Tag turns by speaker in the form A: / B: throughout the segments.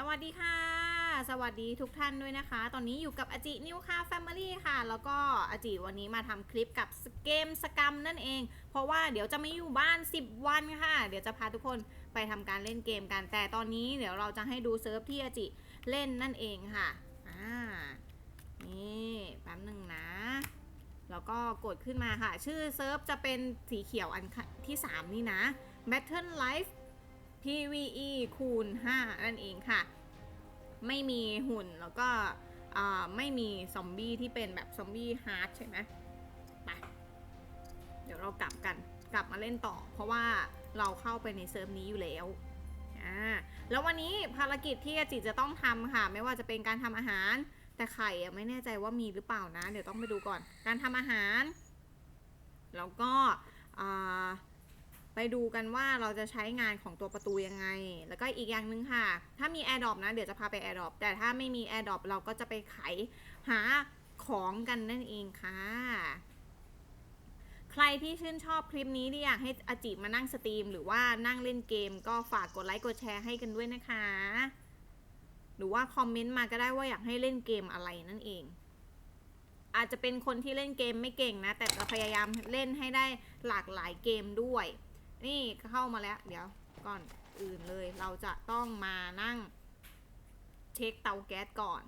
A: สวัสดีค่ะ สวัสดีทุกท่านด้วยนะคะ ตอนนี้อยู่กับอาจินิวคาแฟมิลี่ค่ะ แล้วก็อาจิวันนี้มาทำคลิปกับเกมสกรรมนั่นเอง เพราะว่าเดี๋ยวจะไม่อยู่บ้าน 10 วันค่ะ เดี๋ยวจะพาทุกคนไปทำการเล่นเกมกัน แต่ตอนนี้เดี๋ยวเราจะให้ดูเซิร์ฟที่อาจิเล่นนั่นเองค่ะ อ่า นี่แป๊บหนึ่งนะ แล้วก็กดขึ้นมาค่ะ ชื่อเซิร์ฟจะเป็นสีเขียวอันที่ 3 นี่นะ Battle Life PVE คูณ 5 นั่นเองค่ะ ไม่มีหุ่นแล้วก็ไม่มีซอมบี้ที่เป็นแบบซอมบี้ฮาร์ดใช่ไหมไปเดี๋ยวเรากลับกันกลับมาเล่นต่อ เพราะว่าเราเข้าไปในเซิร์ฟนี้อยู่แล้วอ่าแล้ววันนี้ภารกิจที่อาจิจะต้องทำค่ะ ไม่ว่าจะเป็นการทำอาหาร แต่ไข่ไม่แน่ใจว่ามีหรือเปล่านะ เดี๋ยวต้องไปดูก่อน การทำอาหาร แล้วก็อ่า ไปดูกันว่าเราจะใช้งานของตัวประตูยังไง แล้วก็อีกอย่างหนึ่งค่ะ ถ้ามี Air d r o p นะ เดี๋ยวจะพาไป Air d r o p แต่ถ้าไม่มี Air d r o p เราก็จะไปไขหาของกันนั่นเองค่ะ ใครที่ชื่นชอบคลิปนี้ที่อยากให้อาจิมานั่งสตรีม หรือว่านั่งเล่นเกม ก็ฝากกดไลค์กดแชร์ให้กันด้วยนะคะ หรือว่าคอมเมนต์มาก็ได้ว่าอยากให้เล่นเกมอะไรนั่นเองอาจจะเป็นคนที่เล่นเกมไม่เก่งนะ แต่จะพยายามเล่นให้ได้หลากหลายเกมด้วย นี่เข้ามาแล้ว เดี๋ยวก่อนอื่นเลยเราจะต้องมานั่ง เช็คเตาแก๊สก่อน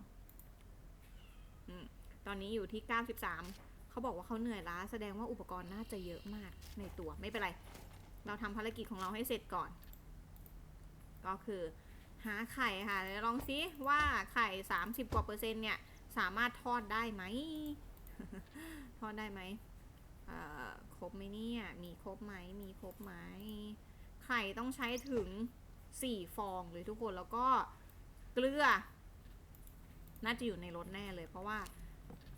A: อตอนนี้อยู่ที่ 93 เขาบอกว่าเขาเหนื่อยล้า แสดงว่าอุปกรณ์น่าจะเยอะมากในตัวไม่เป็นไร เราทำภารกิจของเราให้เสร็จก่อน ก็คือหาไข่ค่ะลองซิว่าไข่ 30 กว่าเปอร์เซ็นต์เนี่ยสามารถทอดได้ไหม ทอดได้ไหมเอ่อ ครบไหมเนี่ย มีครบไหม มีครบไหม ไข่ต้องใช้ถึงสี่ฟองเลยทุกคน แล้วก็เกลือ น่าจะอยู่ในรถแน่เลย เพราะว่า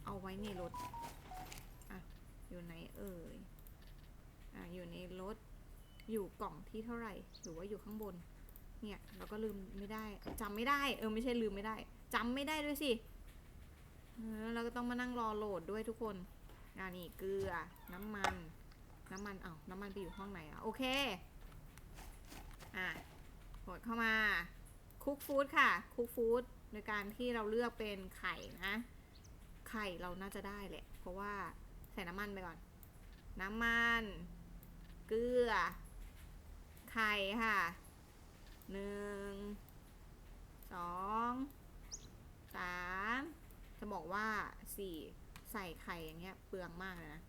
A: เอาไว้ในรถ อะ อยู่ไหนเอ่ย อะ อยู่ในรถ อยู่กล่องที่เท่าไหร่ หรือว่าอยู่ข้างบน เนี่ย เราก็ลืมไม่ได้จำไม่ได้ เออ ไม่ใช่ลืมไม่ได้จำไม่ได้ด้วยสิ เออ เราก็ต้องมานั่งรอโหลดด้วยทุกคน อ่านี่เกลือ น้ำมัน น้ำมันเอา้าน้ำมันไปอยู่ห้องไหนอะโอเค อะกดเข้ามาคุกฟู้ดค่ะคุกฟู้ดโดยการที่เราเลือกเป็นไข่นะ ไข่เราน่าจะได้แหละ เพราะว่าใส่น้ำมันไปก่อน น้ำมัน เกลือ ไข่ค่ะหนึ่งสองสามจะบอกว่าสี่ ใส่ไข่อย่างเงี้ยเปลืองมากเลยนะ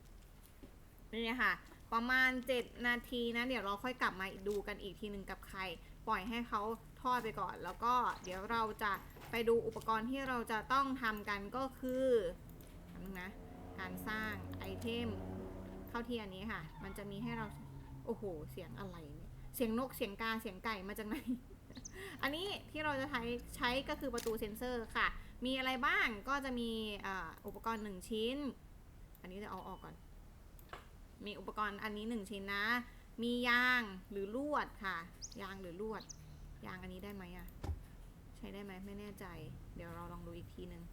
A: นี่ค่ะ ประมาณ 7 นาทีนะ เดี๋ยวเราค่อยกลับมาดูกันอีกทีหนึ่งกับไข่ปล่อยให้เขาทอดไปก่อน แล้วก็เดี๋ยวเราจะไปดูอุปกรณ์ที่เราจะต้องทำกันก็คือนนึงนะการสร้างไอเทมเข้าที่อันนี้ค่ะ มันจะมีให้เราโอ้โห เสียงอะไรเนี่ยเสียงนกเสียงกาเสียงไก่มาจากไหน อันนี้ที่เราจะใช้ใช้ก็คือประตูเซ็นเซอร์ค่ะ มีอะไรบ้างก็จะมีอุปกรณ์หนึ่งชิ้น อันนี้จะเอาออกก่อน มีอุปกรณ์อันนี้หนึ่งชิ้นนะ มียางหรือลวดค่ะ ยางหรือลวด ยางอันนี้ได้ไหมอะใช้ได้ไหมไม่แน่ใจ เดี๋ยวเราลองดูอีกทีหนึ่ง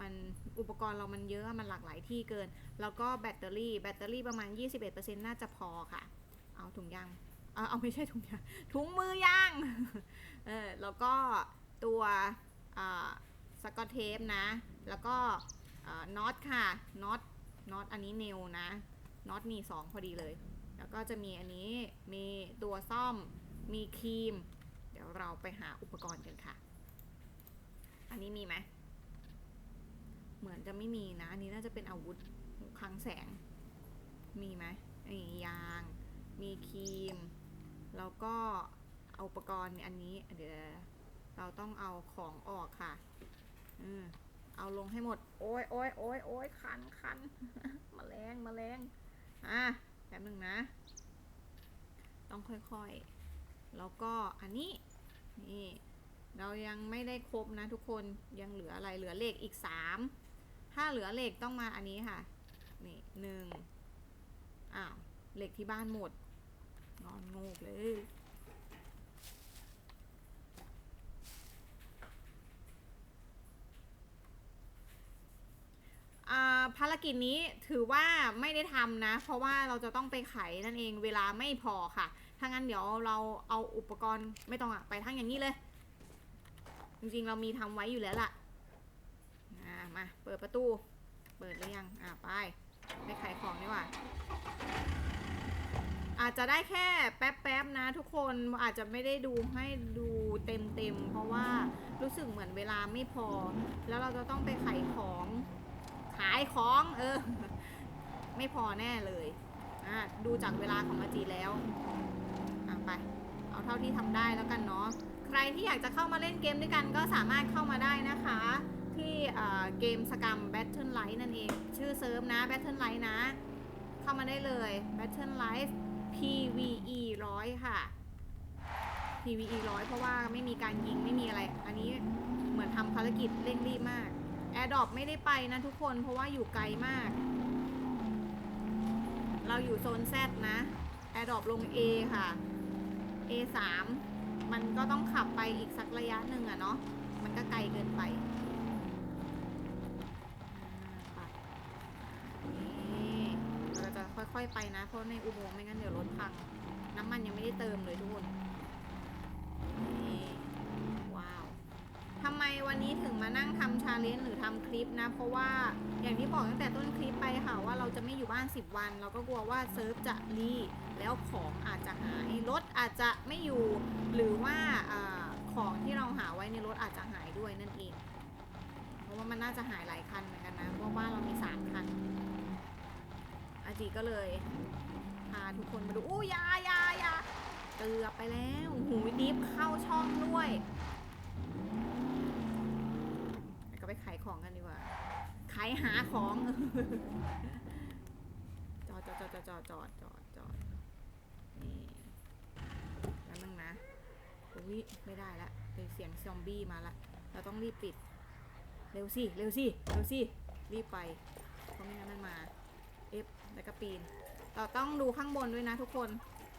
A: มันอุปกรณ์เรามันเยอะมันหลากหลายที่เกิน แล้วก็แบตเตอรี่แบตเตอรี่ประมาณ 21%น่าจะพอค่ะ เอาถุงยางเอาเอาไม่ใช่ถุงยางถุงมือยางเออแล้วก็ตัวอ่า กอตเทปนะ แล้วก็น็อตค่ะน็อตน็อตอันนี้เนลนะน็อตมีสองพอดีเลย แล้วก็จะมีอันนี้มีตัวซ่อมมีครีม เดี๋ยวเราไปหาอุปกรณ์กันค่ะ อันนี้มีไหมเหมือนจะไม่มีนะ อันนี้น่าจะเป็นอาวุธคลังแสง มีไหมนี่ยาง มีครีม แล้วก็อุปกรณ์อันนี้ เดี๋ยวเราต้องเอาของออกค่ะ เอาลงให้หมด โอ้ยโอ้ยโอ้ยโอ้ยคันคันแมลงแมลงอะแป๊บหนึ่งนะ ต้องค่อยๆ แล้วก็อันนี้ นี่ เรายังไม่ได้ครบนะทุกคน ยังเหลืออะไร เหลือเล็กอีกสาม ถ้าเหลือเล็กต้องมาอันนี้ค่ะ นี่หนึ่งอ้าว เล็กที่บ้านหมด นอนโงกเลย อ่าภาร กิจนี้ถือว่าไม่ได้ทำนะ เพราะว่าเราจะต้องไปไขนั่นเองเวลาไม่พอค่ะถ้างั้นเดี๋ยวเราเอาอุปกรณ์ไม่ต้องอะไปทั้งอย่างนี้เลย จริงๆเรามีทำไว้อยู่แล้วล่ะมาเปิดประตู เปิดหรือยังอ่าไปไปขายของดีกว่าอาจจะได้แค่แป๊บๆนะทุกคนอาจจะไม่ได้ดูให้ดูเต็มๆเพราะว่ารู้สึกเหมือนเวลาไม่พอ แล้วเราจะต้องไปขายของ ขายของเออ ไม่พอแน่เลยอ่าดูจากเวลาของอาจีแล้วอะไป เอาเท่าที่ทำได้แล้วกันเนาะใครที่อยากจะเข้ามาเล่นเกมด้วยกันก็สามารถเข้ามาได้นะคะ ที่เอ่อเกมสกรรม Battle Light นั่นเอง ชื่อเซิร์ฟนะ Battle Light นะ เข้ามาได้เลย Battle Light PVE 100ค่ะ PVE 100เพราะว่าไม่มีการยิงไม่มีอะไร อันนี้เหมือนทำภารกิจเร่งรีบมาก AirDrop ไม่ได้ไปนะทุกคนเพราะว่าอยู่ไกลมาก เราอยู่โซน Z นะ AirDrop ลง A ค่ะ A3 มันก็ต้องขับไปอีกสักระยะหนึ่งอะเนาะมันก็ไกลเกินไปไปเราจะค่อยๆไปนะเพราะในอุโมงค์ไม่งั้นเดี๋ยวรถพัง น้ำมันยังไม่ได้เติมเลยทุกคน ว้าว ทำไม วันนี้ถึงมานั่งทำชาเลนจ์หรือทำคลิปนะ เพราะว่าอย่างที่บอกตั้งแต่ต้นคลิปไปค่ะว่าเราจะไม่อยู่บ้าน 10 วัน เราก็กลัวว่าเซิร์ฟจะรีแล้วของอาจจะหายรถอาจจะไม่อยู่ หรือว่าอของที่เราหาไว้ในรถอาจจะหายด้วยนั่นเอง เพราะว่ามันน่าจะหายหลายคันเหมือนกันนะเพราะว่าเรามีสามคันอาจีก็เลยพาทุกคนมาดูอู้ยายายาเกือบไปแล้วหูดิฟเข้าช่องด้วย ก็ไป ขายของกันดีกว่า ขายหาของ จอดจอดจอดจอดจอดจอดจอดจอดนี่แล้วนึงนะอุ้ยไม่ได้ละเป็นเสียงซอมบี้มาละ เราต้องรีบปิด เร็วสิ เร็วสิ เร็วสิ รีบไป เพราะไม่งั้นมันมา เอฟแล้วก็ปีน เราต้องดูข้างบนด้วยนะทุกคน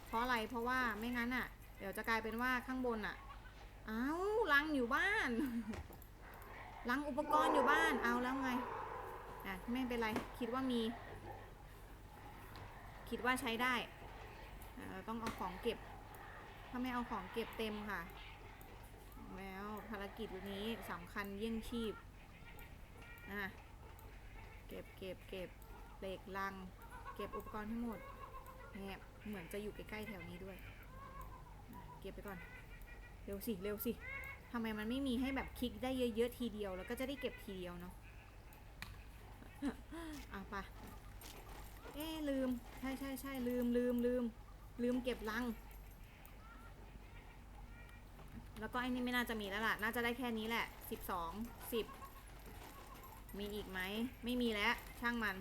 A: เพราะอะไร เพราะว่าไม่งั้นอะ เดี๋ยวจะกลายเป็นว่าข้างบนอะ อ้าวลังอยู่บ้าน ลังอุปกรณ์อยู่บ้านเอาแล้วไงอะไม่เป็นไรคิดว่ามี คิดว่าใช้ได้เราต้องเอาของเก็บ ถ้าไม่เอาของเก็บเต็มค่ะ แล้วภารกิจวันนี้สำคัญเยี่ยงชีพอะเก็บเก็บเก็บเหล็กลัง เก็บอุปกรณ์ทั้งหมดแอบเหมือนจะอยู่ใกล้ๆแถวนี้ด้วย เก็บไปก่อน เร็วสิ เร็วสิ ทำไมมันไม่มีให้แบบคลิกได้เยอะๆทีเดียว แล้วก็จะได้เก็บทีเดียวเนาะอะปะเอ๊ลืม ใช่ใช่ใช่ลืมลืมลืมลืมเก็บลัง แล้วก็ไอ้นี่ไม่น่าจะมีแล้วล่ะ น่าจะได้แค่นี้แหละสิบสองสิบมีอีกไหม ไม่มีแล้ว ช่างมัน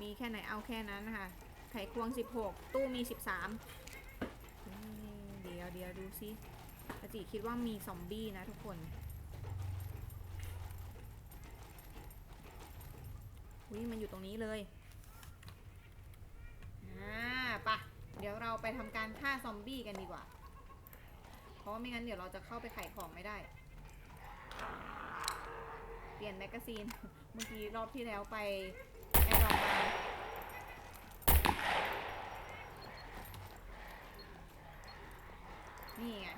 A: มีแค่ไหนเอาแค่นั้นนะคะ ไขควงสิบหกตู้มีสิบสามเดี๋ยวเดี๋ยวดูซิ อาจิคิดว่ามีซอมบี้นะทุกคนอุ้ยมันอยู่ตรงนี้เลย อ่าปะเดี๋ยวเราไปทำการฆ่าซอมบี้กันดีกว่า เพราะไม่งั้นเดี๋ยวเราจะเข้าไปไขของไม่ได้ เปลี่ยนแมกกาซีน เมื่อกี้รอบที่แล้วไปแอร์ดรอปมานี่ไง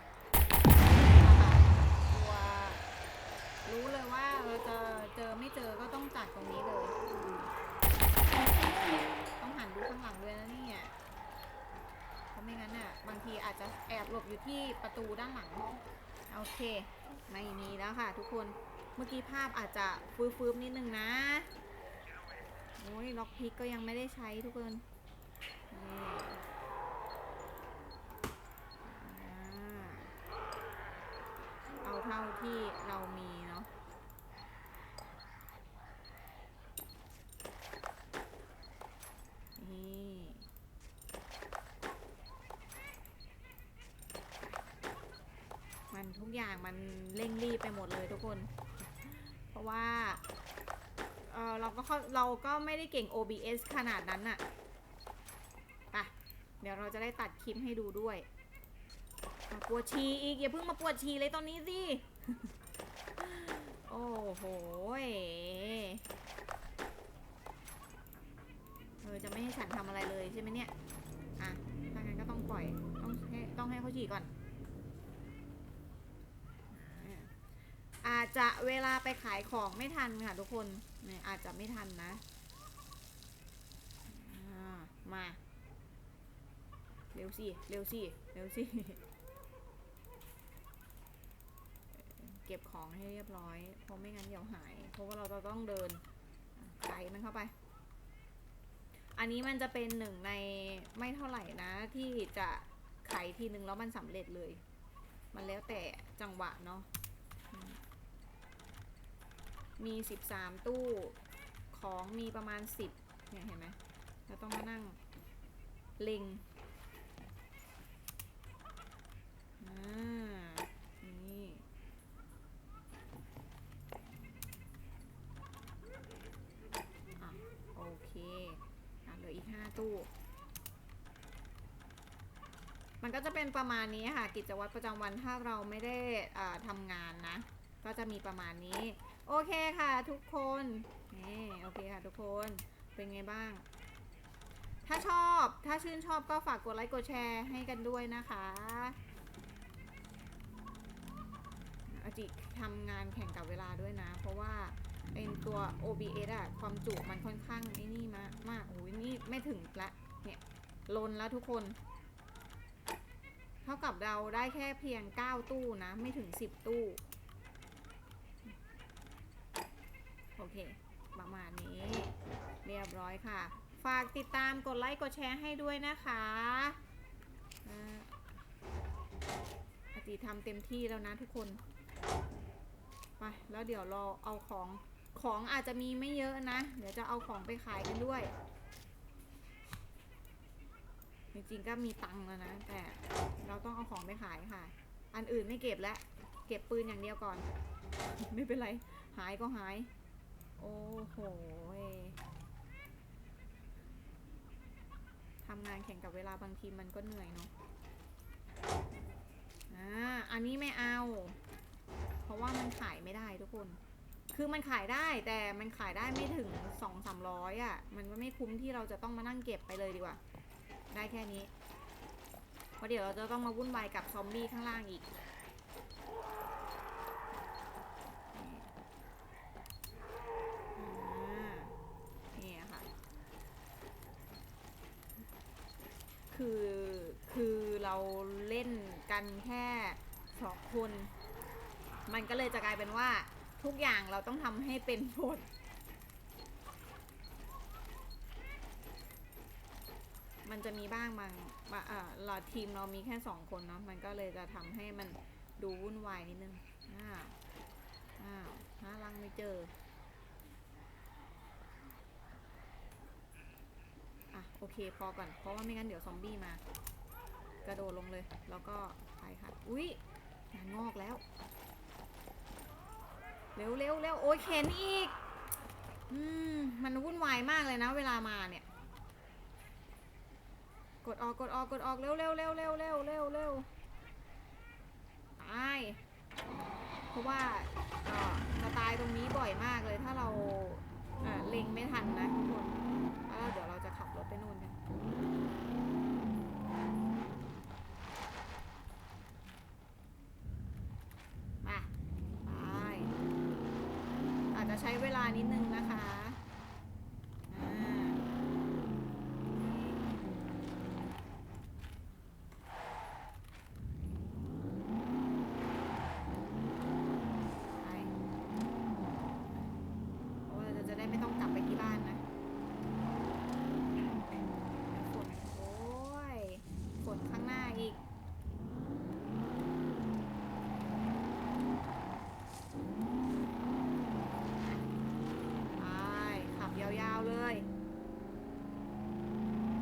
A: โอเค ไม่มีแล้วค่ะทุกคน เมื่อกี้ภาพอาจจะฟืบๆนิดนึงนะโอ้ยล็อกพิกก็ยังไม่ได้ใช้ทุกคนเอาเท่าที่เรามีเนาะ นี่ มัน ทุกอย่างมันเร่งรีบไปหมดเลยทุกคน เพราะว่าเออเราก็เข้าเราก็ไม่ได้เก่ง OBS ขนาดนั้นอะไปเดี๋ยวเราจะได้ตัดคลิปให้ดูด้วยมาปวดฉี่อีก อย่าเพิ่งมาปวดฉี่เลยตอนนี้สิ โอ้โหเออจะไม่ให้ฉันทำอะไรเลยใช่ไหมเนี่ย อะถ้างั้นก็ต้องปล่อย ต้องให้ต้องให้เขาฉี่ก่อน จะเวลาไปขายของไม่ทันค่ะทุกคนเนี่ยอาจจะไม่ทันนะามา เร็วสิ เร็วสิ เร็วสิ เก็บของให้เรียบร้อย เพราะไม่งั้นเดี๋ยวหาย เพราะว่าเราจะต้องเดินไขมันเข้าไป อันนี้มันจะเป็นหนึ่งในไม่เท่าไหร่นะ ที่จะไขทีนึงแล้วมันสำเร็จเลย มันแล้วแต่จังหวะเนาะ มีสิบสามตู้ของมีประมาณสิบเนี่ยเห็นไหมเราต้องมานั่งเล็งอ่านี่อะโอเคอะเหลืออีกห้าตู้มันก็จะเป็นประมาณนี้ค่ะ กิจวัตรประจำวันถ้าเราไม่ได้ทำงานนะ ก็จะมีประมาณนี้ โอเคค่ะทุกคนนี่โอเคค่ะทุกคนเป็นไงบ้าง ถ้าชอบถ้าชื่นชอบก็ฝากกดไลค์กดแชร์ให้กันด้วยนะคะอาจิทำงานแข่งกับเวลาด้วยนะ เพราะว่าเป็นตัว OBS อะความจุมันค่อนข้างไอ้นี่มากมากโอ้ยนี่ไม่ถึงละเนี่ยลนแล้วทุกคน เท่ากับเราได้แค่เพียง 9 ตู้นะ ไม่ถึง 10 ตู้ โอ เค ประมาณนี้เรียบร้อยค่ะ ฝากติดตามกดไลค์กดแชร์ให้ด้วยนะคะอาอาติทำเต็มที่แล้วนะทุกคน ไป แล้วเดี๋ยวรอเอาของของอาจจะมีไม่เยอะนะ เดี๋ยวจะเอาของไปขายกันด้วย จริงๆก็มีตังค์แล้วนะ แต่เราต้องเอาของไปขายค่ะ อันอื่นไม่เก็บแล้ว เก็บปืนอย่างเดียวก่อน ไม่เป็นไร หายก็หาย โอ้โหทำงานแข่งกับเวลาบางทีมันก็เหนื่อยเนาะอ่าอันนี้ไม่เอา เพราะว่ามันขายไม่ได้ทุกคน คือมันขายได้แต่มันขายได้ไม่ถึงสองสามร้อยอะ มันก็ไม่คุ้มที่เราจะต้องมานั่งเก็บไปเลยดีกว่า ได้แค่นี้ เพราะเดี๋ยวเราจะต้องมาวุ่นวายกับซอมบี้ข้างล่างอีก อ่านี่ค่ะ คือคือเราเล่นกันแค่สองคน มันก็เลยจะกลายเป็นว่าทุกอย่างเราต้องทำให้เป็นหมดมันจะมีบ้างบางบางเออเราทีมเรามีแค่สองคนเนาะมันก็เลยจะทำให้มันดูวุ่นวายนิดนึงอ้าวอ้าวหาลังไม่เจอ อะ โอเคพอก่อน เพราะว่าไม่งั้นเดี๋ยวซอมบี้มา กระโดดลงเลย แล้วก็ไปค่ะ อุ๊ยงานงอกแล้ว เร็วเร็วเร็วโอ้ยเข็นอีก อืม มันวุ่นวายมากเลยนะ เวลามาเนี่ย กดออกกดออกกดออกเร็วเร็วเร็วเร็วเร็วเร็วเร็วตายเพราะว่าอ่อจะตายตรงนี้บ่อยมากเลยถ้าเราเอ่อเล็งไม่ทันนะทุกคนแล้วเดี๋ยว ไปนู่นกัน มาไป อาจจะใช้เวลานิดนึงนะคะอ่าไปเพราะว่าเราจะได้ไม่ต้องกลับไปที่บ้านนะ ฝนโอ้ยฝนข้างหน้าอีก ไปขับยาวๆเลย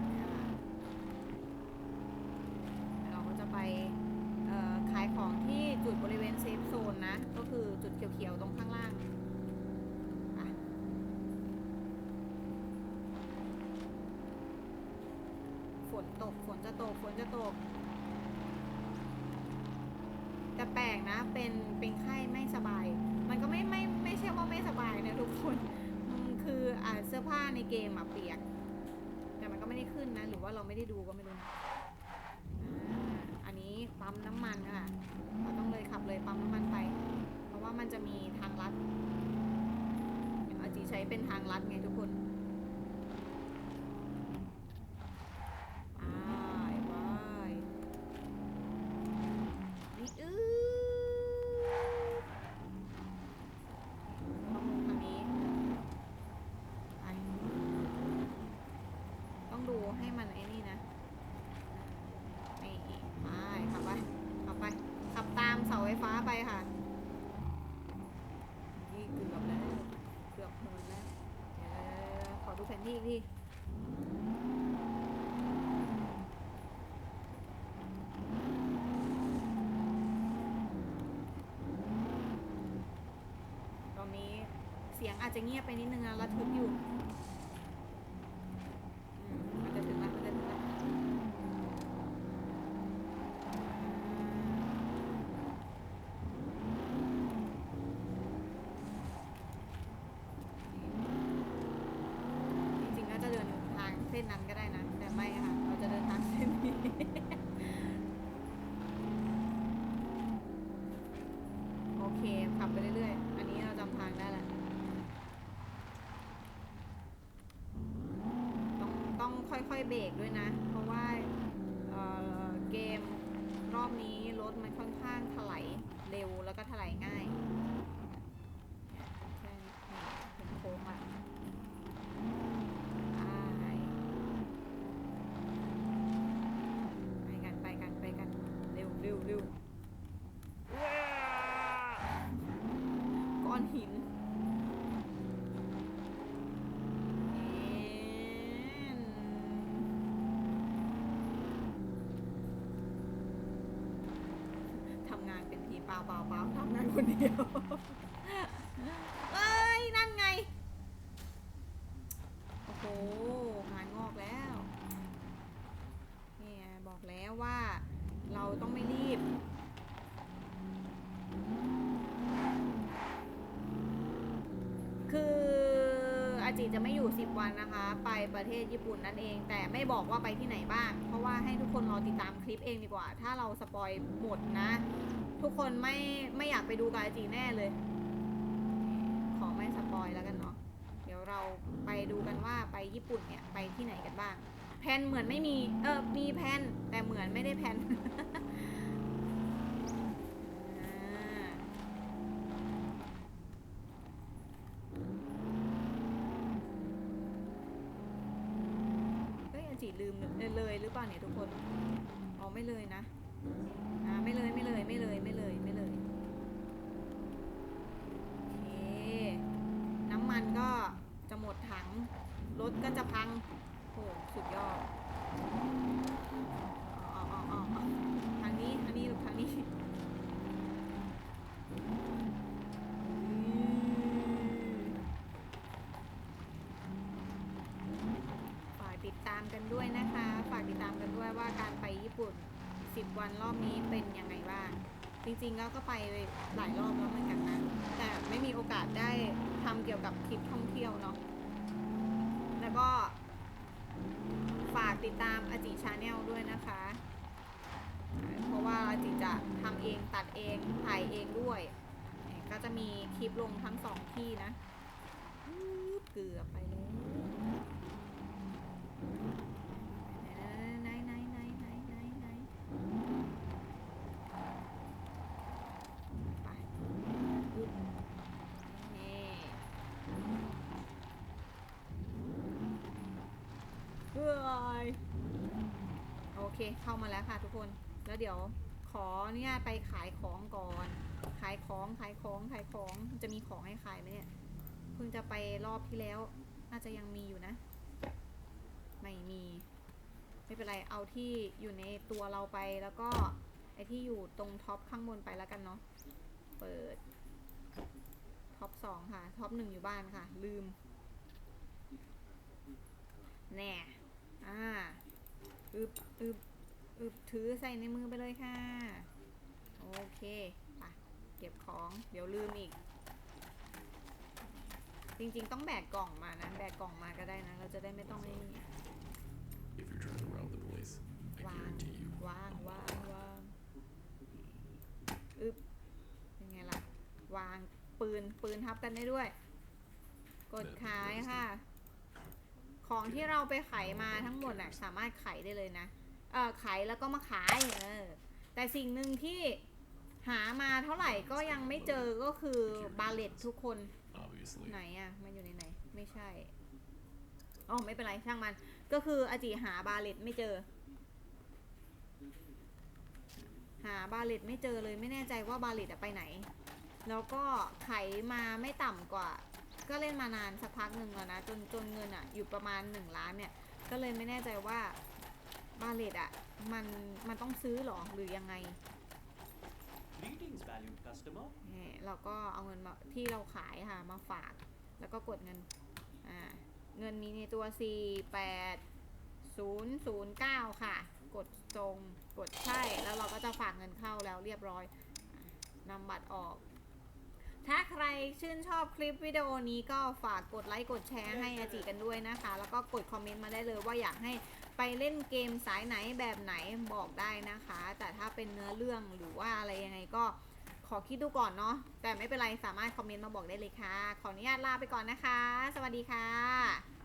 A: เนี่ยเราก็จะไปเอ่อขายของที่จุดบริเวณเซฟโซนนะ ก็คือจุดเขียวๆตรงข้างล่างไปฝ นจะตกฝนจะตก แต่แปลกนะ เป็นเป็นไข้ไม่สบาย มันก็ไม่ไม่ไม่ใช่ว่าไม่สบายนะทุกคนคืออ่าเสื้อผ้าในเกมอะเปียก แต่มันก็ไม่ได้ขึ้นนะ หรือว่าเราไม่ได้ดูก็ไม่รู้นะอ่าอันนี้ปั๊มน้ำมันค่ะเราต้องเลยขับเลยปั๊มน้ำมันไป เพราะว่ามันจะมีทางลัดอาจีใช้เป็นทางลัดไงทุกคนไปไปนี่อื้อต้องลงทางนี้ไปต้องดูให้มันไอ้นี่นะ นี่ไปขับไปขับไป ขับตามเสาไฟ้าไปค่ะ นี่เกือบแล้ว เกือบเฮินแล้วเดี๋ยวขอดูแผนที่อีกทีตอนนี้เสียงอาจจะเงียบไปนิดนึงนะระทึกอยู่อืมมันจะถึงแล้วมันจะถึงแล้ว จริงๆก็จะเดินทางเส้นนั้นก็ได้นะ แต่ไม่ค่ะ เราจะเดินทางเส้นนี้ โอเค ขับไปเรื่อยๆ อันนี้เราจำทางได้แล้ว ต้องต้องค่อยๆ เบรกด้วยนะ เพราะว่าเอ่อเกมรอบนี้รถมันค่อนข้างถลายเร็วแล้วก็ถลายง่ายเนี่ยแค่นี้นี่ถึงโค้งละ ไปกันไปกันไปกันเร็วเร็วเร็วว้าก้อนหินเอ็นทำงานเป็นทีมเป ล่าเปล่าเปล่าทำงานคนเดียวเอ้ย นั่นไง โอ้โหงานงอกแล้วนี่ไงบอกแล้วว่าเราต้องไม่รีบคืออาจิจะไม่อยู่ 10 วันนะคะ ไปประเทศญี่ปุ่นนั่นเอง แต่ไม่บอกว่าไปที่ไหนบ้าง เพราะว่าให้ทุกคนรอติดตามคลิปเองดีกว่า ถ้าเราสปอยหมดนะ ทุกคนไม่ไม่อยากไปดูกับอาจิแน่เลย ขอไม่สปอยแล้วกันเนาะเดี๋ยวเราไปดูกันว่าไปญี่ปุ่นเนี่ยไปที่ไหนกันบ้าง แพนเหมือนไม่มี เออมีแพนแต่เหมือนไม่ได้แพน อ่าเฮ้ยอันจีลืมเลยเลยหรือเปล่าเนี่ยทุกคน อ๋อไม่เลยนะ อ่าไม่เลยไม่เลยไม่เลยไม่เลยไม่เลย โอเค น้ำมันก็จะหมดถัง รถก็จะพัง โอ้สุดยอดอ๋ออ๋ออ๋ออ๋อทางนี้ทางนี้ลูกทางนี้อืมฝากติดตามกันด้วยนะคะ ฝากติ ด้วยว่าการไปญี่ปุ่น 10 วันรอบนี้เป็นยังไงบ้าง จริงๆแล้วก็ไปหลายรอบแล้วเหมือนกันนะแต่ไม่มีโอกาสได้ทำเกี่ยวกับคลิปท่องเที่ยวเนาะแล้วก็ฝากติดตามอจิชาแนลด้วยนะคะ เพราะว่าอจิจะทำเองตัดเองถ่ายเองด้วย ก็จะมีคลิปลงทั้งสองที่นะ เกือบไปเลยไหนไหนไหนไหนไหนไหนไปอุ๊บนี่ เฮ้ยโอ เคเข้ามาแล้วค่ะทุกคน แล้วเดี๋ยวขอเนี่ยไปขายของก่อน ขายของขายของขายของจะมีของให้ขายไหมเนี่ยเพิ่งจะไปรอบที่แล้ว น่าจะยังมีอยู่นะ ไม่มี ไม่เป็นไรเอาที่อยู่ในตัวเราไปแล้วก็ไอที่อยู่ตรงท็อปข้างบนไปแล้วกันเนาะเปิดท็อปสองค่ะท็อปหนึ่งอยู่บ้านค่ะ ลืมแน่อ่า อึบอึบอึบถือใส่ในมือไปเลยค่ะ โอเคไปเก็บของ เดี๋ยวลืมอีก จริงๆ ต้องแบกกล่องมานะ แบกกล่องมาก็ได้นะ เราจะได้ไม่ต้องไอ้นี่
B: If you're driving around the place, I
A: วาง
B: guarantee you
A: วางวางวางอึบเป็นไงล่ะววางปืนปืนทับกันได้ด้วย กดขายค่ะ ของที่เราไปไขมาทั้งหมดน่ะสามารถไขได้เลยนะ เออไขแล้วก็มาขายเออแต่สิ่งหนึ่งที่หามาเท่าไหร่ก็ยังไม่เจอก็คือบาเลตทุกคน
B: Obviously.
A: ไหนอะมันอยู่ในไหน ไม่ใช่อ๋อไม่เป็นไรช่างมัน ก็คืออาจิหาบาเลตไม่เจอ หาบาเลตไม่เจอเลยไม่แน่ใจว่าบาเลตอะไปไหน แล้วก็ไขมาไม่ต่ำกว่า ก็เล่นมานานสักพักหนึ่งแล้วนะจนจนเงินอะอยู่ประมาณหนึ่งล้านเนี่ย ก็เลยไม่แน่ใจว่าบาเลตอะมันมันต้องซื้อหรอหรือยังไง
C: Greetings, valued customer.
A: นี่เราก็เอาเงินมาที่เราขายค่ะมาฝาก แล้วก็กดเงินอ่าเงินมีในตัว 4 8 0 0 9 ค่ะ กดตรงกดใช่แล้วเราก็จะฝากเงินเข้าแล้วเรียบร้อยนำบัตรออก ถ้าใครชื่นชอบคลิปวิดีโอนี้ก็ฝากกดไลค์กดแชร์ให้อาจิกันด้วยนะคะ แล้วก็กดคอมเมนต์มาได้เลยว่าอยากให้ไปเล่นเกมสายไหนแบบไหนบอกได้นะคะ แต่ถ้าเป็นเนื้อเรื่องหรือว่าอะไรยังไงก็ขอคิดดูก่อนเนาะแต่ไม่เป็นไรสามารถคอมเมนต์มาบอกได้เลยค่ะ ขออนุญาตลาไปก่อนนะคะ สวัสดีค่ะ